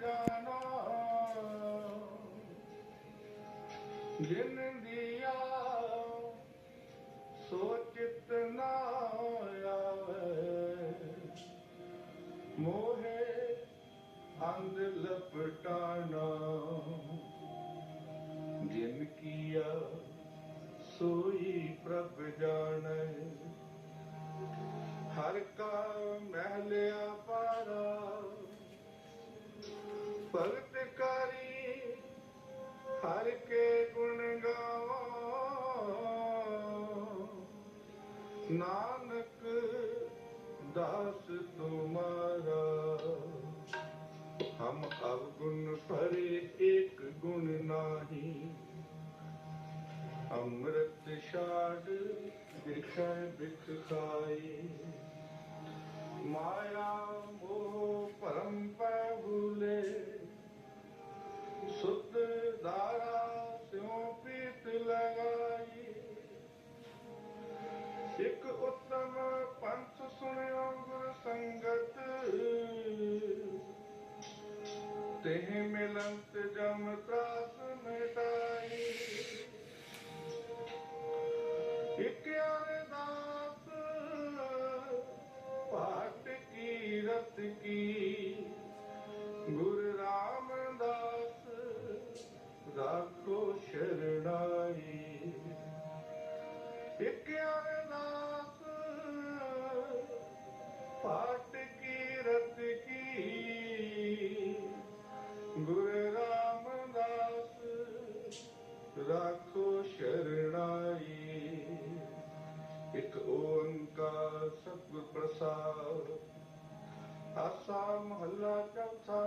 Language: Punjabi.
ਜਾਣਾ ਜਿਨ। ਦੀਆ ਸੋਚਿਤ ਨਾ ਆਵੇ ਮੋਹੇ ਅੰਧ ਲਪਟਾਣਾ ਜਿਨ ਕੀਆ ਸੋਈ ਪ੍ਰਭ ਜਾਣੈ ਹਰ ਕਾ ਮਹਿਲਿਆ ਪਾਰਾ ਭਗਤ ਕਰੀ ਹਰ ਕੇ ਗੁਣ ਗਾਵਾਂ ਨਾਨਕ ਦਾਸ ਤੁਮਾਰਾ, ਹਮ ਅਵਗੁਣ ਭਰੇ ਏਕ ਗੁਣ ਨਾਹੀ। ਅੰਮ੍ਰਿਤ ਛਾੜ ਵਿਖੈ ਬਿਖ ਖਾਈ ਮਾਇਆ ਮੋਹ ਭਰਮ ਪੈ ਭੂਲੇ ਸੁਧ ਦਾਰਾ ਸਿਉ ਪੀਤ ਲਗਾਈ ਇੱਕ ਉਤਮ ਪੰਥ ਸੁਣਿਓ ਗੁਰ ਸੰਗਤ ਤੇ ਮਿਲੰਤ ਜਮ ਤਰਾਸ ਮਿਟਾਈ ਇੱਕ ਅਰਦਾਸ ਪਾਟ ਕੀ ਰਤ ਕੀ? ਗੁਰ ਰਾਮਦਾਸ ਰਾਖੋ ਸ਼ਰਣਾਈ ਇੱਕ ਅਰਦਾਸ ਪਾਟ ਕੀ ਰਤ ਕੀ? ਗੁਰ ਰਾਮਦਾਸ ਰਾਖੋ ਸ਼ਰਣਾਈ ਇੱਕ ਓੰਕਾਰ ਸਤਿਗੁਰ ਪ੍ਰਸਾਦ ਆਸਾ ਮਹੱਲਾ ਚੌਥਾ।